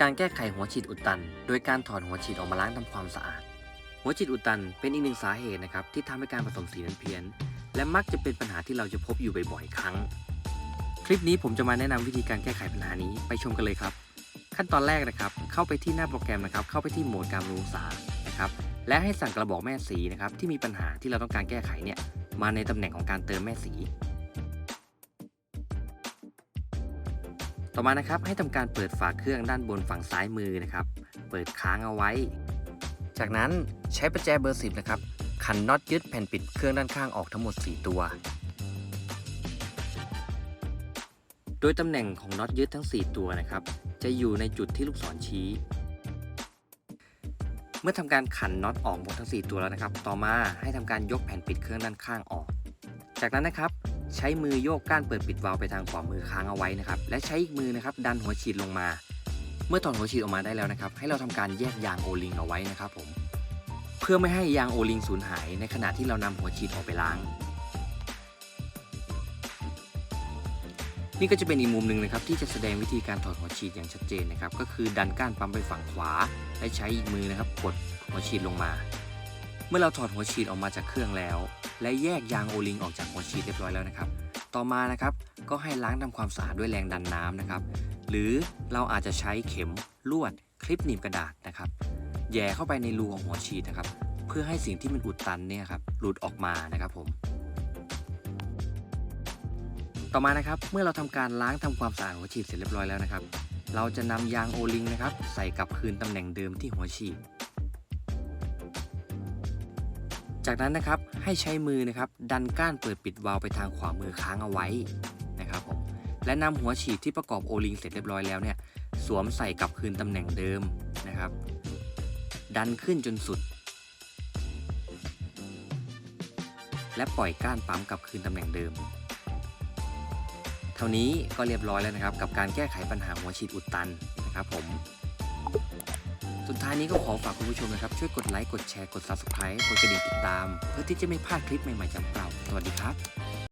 การแก้ไขหัวฉีดอุดตัน โดยการถอดหัวฉีดออกมาล้างทำความสะอาด หัวฉีดอุดตันเป็นอีกหนึ่งสาเหตุนะครับที่ทำให้การผสมสีนั้นเพี้ยน และมักจะเป็นปัญหาที่เราจะพบอยู่บ่อยๆครั้ง คลิปนี้ผมจะมาแนะนำวิธีการแก้ไขปัญหานี้ไปชมกันเลยครับ ขั้นตอนแรกนะครับ เข้าไปที่หน้าโปรแกรมนะครับ เข้าไปที่โหมดการรุงสานะครับและให้สั่งกระบอกแม่สีนะครับที่มีปัญหาที่เราต้องการแก้ไขเนี่ยมาในตำแหน่งของการเติมแม่สี ต่อมานะครับให้ทำการเปิดฝาเครื่องด้านบนฝั่งซ้ายมือนะครับ เปิดค้างเอาไว้ จากนั้นใช้ประแจเบอร์10นะครับขันน็อตยึดแผ่นปิดเครื่องด้านข้างออกทั้งหมด 4 ตัว โดยตำแหน่งของน็อตยึดทั้ง 4 ตัวนะครับ จะอยู่ในจุดที่ลูกศรชี้ เมื่อทำการขันน็อตออกหมดทั้ง 4 ตัวแล้วนะครับ ต่อมาให้ทำการยกแผ่นปิดเครื่องด้านข้างออก จากนั้นนะครับ ใช้มือโยกก้านเปิดปิดวาล์วไปทางขวามือค้างเอาไว้นะครับ และใช้อีกมือนะครับดันหัวฉีดลงมา เมื่อถอดหัวฉีดออกมาได้แล้วนะครับ ให้เราทำการแยกยางโอลิงเอาไว้นะครับผม เพื่อไม่ให้ยางโอลิงสูญหายในขณะที่เรานำหัวฉีดออกไปล้าง นี่ก็จะเป็นอีกมุมหนึ่งนะครับที่จะแสดงวิธีการถอดหัวฉีดอย่างชัดเจนนะครับ ก็คือดันก้านปั๊มไปฝั่งขวา และใช้อีกมือนะครับกดหัวฉีดลงมา เมื่อเราถอดหัวฉีดออกมาจากเครื่องแล้ว และแยกยางโอลิงออกจากหัวฉีดเรียบร้อยแล้วนะครับ ต่อมานะครับก็ให้ล้างทำความสะอาดด้วยแรงดันน้ำนะครับ หรือเราอาจจะใช้เข็มลวดคลิปหนีบกระดาษนะครับแย่เข้าไปในรูของหัวฉีดนะครับ เพื่อให้สิ่งที่มันอุดตันเนี่ยครับหลุดออกมานะครับผมต่อมานะครับเมื่อเราทำการล้างทำความสะอาดหัวฉีดเสร็จเรียบร้อยแล้วนะครับ เราจะนำยางโอลิงนะครับ ใส่กลับคืนตำแหน่งเดิมที่หัวฉีด จากนั้นนะครับ ให้ใช้มือนะครับ ดันก้านเปิดปิดวาล์วไปทางขวามือค้างเอาไว้นะครับผมและนำหัวฉีดที่ประกอบโอลิงเสร็จเรียบร้อยแล้วเนี่ยสวมใส่กลับคืนตำแหน่งเดิมนะครับ ดันขึ้นจนสุด และปล่อยก้านปั๊มกลับคืนตำแหน่งเดิม เท่านี้ก็เรียบร้อยแล้วนะครับ กับการแก้ไขปัญหาหัวฉีดอุดตันนะครับผม สุดท้ายนี้ก็ขอฝากคุณผู้ชมนะครับ ช่วยกดไลค์ กดแชร์ กด Subscribe กดกระดิ่งติดตาม เพื่อที่จะไม่พลาดคลิปใหม่ๆจากเรา สวัสดีครับ